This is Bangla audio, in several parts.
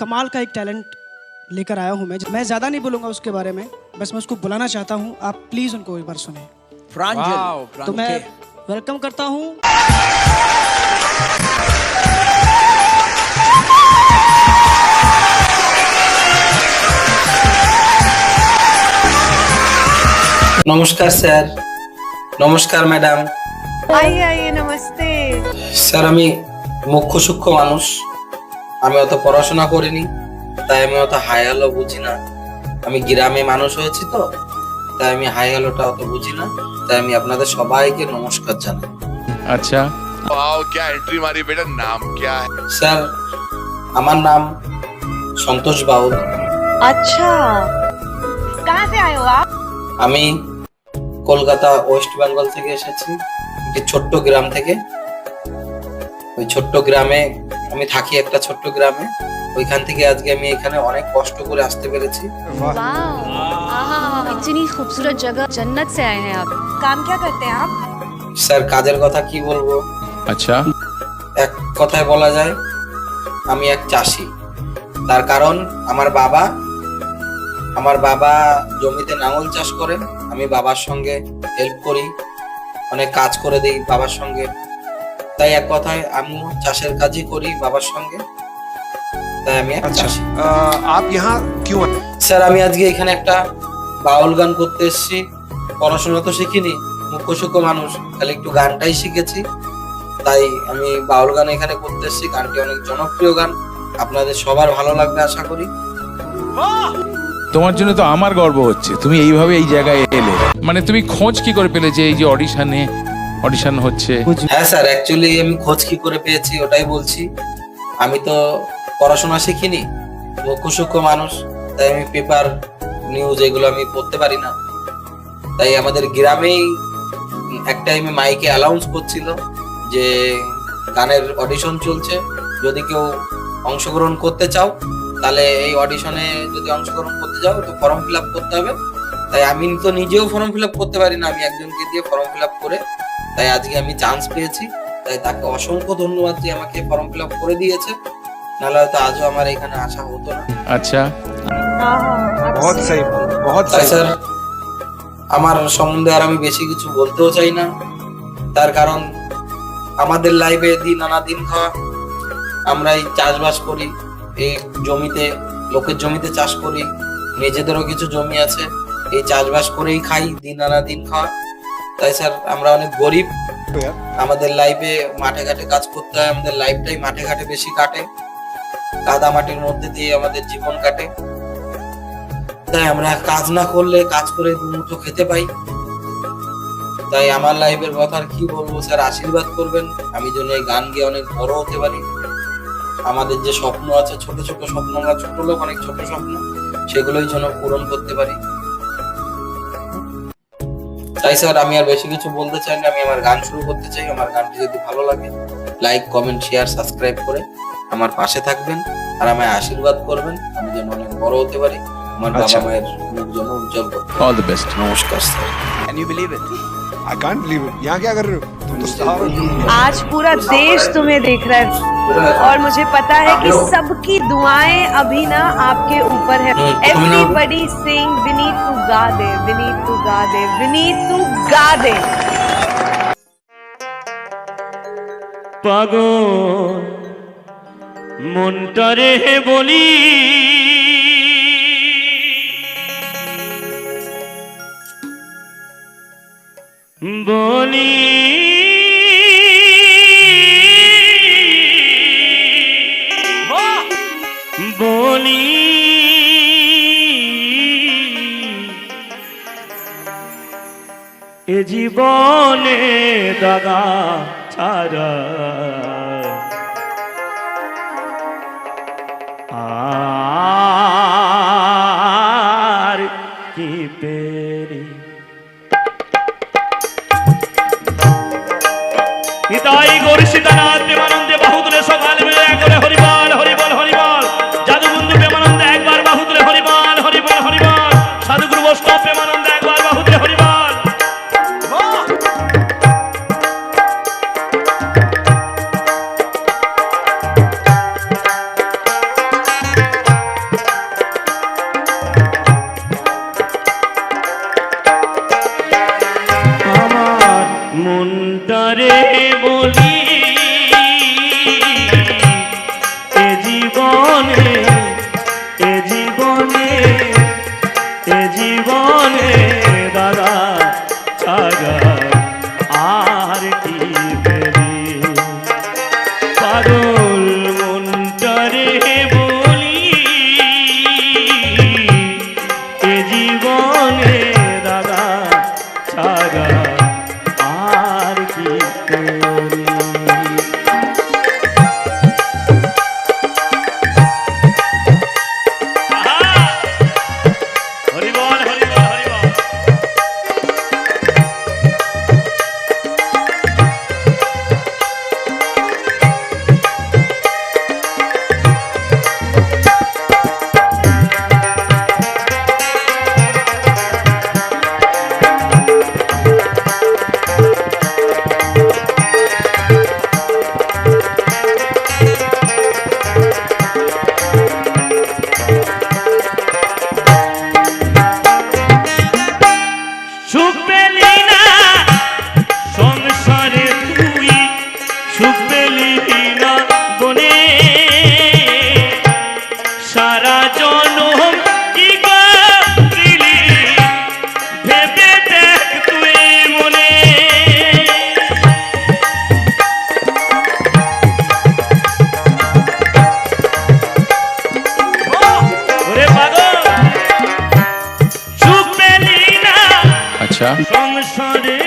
कमाल का एक टैलेंट लेकर आया हूँ मैं मैं ज़्यादा नहीं बोलूँगा उसके बारे में बस मैं उसको बुलाना चाहता हूँ आप प्लीज़ उनको एक बार सुने प्रांजल तो मैं वेलकम करता हूँ নমস্কার স্যার নমস্কার ম্যাডাম आइए आइए नमस्ते স্যার আমি মুখ্য সূক্ষ্ম মানুষ আমি অত পড়াশোনা করিনি তাই আমি অত হাই হ্যালো বুঝি না আমি গ্রামে মানুষ হয়েছি তো তাই আমি হাই হ্যালোটা অত বুঝি না তাই আমি আপনাদের সবাইকে নমস্কার জানাই अच्छा वाओ क्या एंट्री मारी बेटा नाम क्या है স্যার আমার নাম সন্তোষ বাউল अच्छा कहाँ से आए हो आप আমি কলকাতা ওয়েস্ট বেঙ্গল থেকে এসেছি একটি ছোট্ট গ্রাম থেকে ওই ছোট্ট গ্রামে আমি থাকি একটা ছোট্ট গ্রামে। ওইখান থেকে আজকে আমি এখানে অনেক কষ্ট করে আসতে পেরেছি। স্যার কাজের কথা কি বলব? আচ্ছা। এক কথায় বলা যায় আমি এক চাষি। তার কারণ আমার বাবা আমার বাবা জমিতে নাঙল চাষ করে। আমি বাবার সঙ্গে হেল্প করি অনেক কাজ করে দিই বাবার সঙ্গে। তাই এক কথায় আমিও চাষের কাজই করি বাবার সঙ্গে। তাই আমি আচ্ছা। আপ ইহা কিউ স্যার আমি আজকে এখানে একটা বাউল গান করতে এসেছি। পড়াশোনা তো শিখিনি মুখ্যসুখ মানুষ তাহলে একটু গানটাই শিখেছি। তাই আমি বাউল গান এখানে করতে এসেছি গানটি অনেক জনপ্রিয় গান। আপনাদের সবার ভালো লাগবে আশা করি। তোমার জন্য তো আমার গর্ব হচ্ছে তুমি এইভাবে এই জায়গায় এলে। মানে তুমি খোঁজ কি করে পেলে যে এই যে অডিশনে অডিশন হচ্ছে। হ্যাঁ স্যার অ্যাকচুয়ালি আমি খোঁজ কি করে পেয়েছি ওটাই বলছি। আমি তো পড়াশোনা শিখিনি সূক্ষ্ম মানুষ, তাই আমি পেপার নিউজ এগুলো আমি পড়তে পারি না। তাই আমাদের গ্রামেই এক টাইমে মাইকে অ্যালাউন্স করছিল যে গানের অডিশন চলছে। যদি কেউ অংশগ্রহণ করতে চাও, তাহলে এই অডিশনে যদি অংশগ্রহণ করতে যাও, তো ফর্ম ফিল আপ করতে হবে। তাই আমি তো নিজেও ফর্ম ফিল আপ করতে পারি না, আমি একজনকে দিয়ে ফর্ম ফিল আপ করে তাই আজকে আমি চান্স পেয়েছি। তাই তাকে অসংখ্য ধন্যবাদ যে আমাকে ফর্ম ফিল আপ করে দিয়েছে। নাহলে হয়তো আজও আমার এখানে আসা হতো না। আচ্ছা। বহুত সহি বহুত স্যার আমার সম্বন্ধে আর আমি বেশি কিছু বলতেও চাই না। তার কারণ আমাদের লাইফে দিন নানা দিন খাওয়া। আমরা এই চাষবাস করি এই জমিতে লোকের জমিতে চাষ করি। নিজেদেরও কিছু জমি আছে এই চাষবাস করেই খাই দিন আনা দিন খাওয়া। তাই স্যার আমরা অনেক গরিব। আমাদের লাইফে মাঠে ঘাটে কাজ করতে হয় আমাদের লাইফটাই মাঠে ঘাটে বেশি কাটে। কাদা মাটির মধ্যে দিয়ে আমাদের জীবন কাটে। তাই আমরা কাজ না করলে কাজ করে দুমুঠো খেতে পাই। তাই আমার লাইফের কথা আর কি বলব স্যার আশীর্বাদ করবেন। আমি যেন এই গান গিয়ে অনেক বড় হতে পারি। আমাদের যে স্বপ্ন আছে ছোট ছোট স্বপ্ন আমরা ছোট লোক অনেক ছোট স্বপ্ন সেগুলোই যেন পূরণ করতে পারি। তাই স্যার আমি আর বেশি কিছু বলতে চাই না আমি আমার গান শুরু করতে চাই। আমার গানটি যদি ভালো লাগে লাইক কমেন্ট শেয়ার সাবস্ক্রাইব করে আমার পাশে থাকবেন আর আমায় আশীর্বাদ করবেন। আমি যেন অনেক বড় হতে পারি আমার বাবা মায়ের মুখ যেন উজ্জ্বল করতে অল দ্য বেস্ট নমস্কার sir. Can you believe it I can't believe it यहाँ क्या कर रहे हो तुम तो स्टार हो आज पूरा देश तुम्हें देख रहा है और मुझे पता है कि सबकी दुआएं अभी ना आपके ऊपर है हम्म, तुमने- एवरीबडी सिंग विनीत तू गा दे विनीत तू गा दे विनीत तू गा दे পাগল মনটারে বলি বলি বলি এ জীবনে দাদা ছাড়া সরে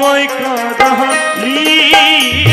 আমায় কাঁদালি।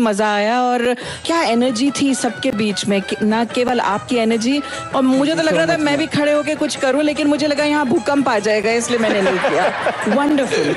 मज़ा आया और क्या एनर्जी थी सबके बीच में? ना केवल आपकी एनर्जी और मुझे तो लग रहा था मैं भी खड़े होकर कुछ करूँ लेकिन मुझे लगा यहाँ भूकंप आ जाएगा इसलिए मैंने नहीं किया। वंडरफुल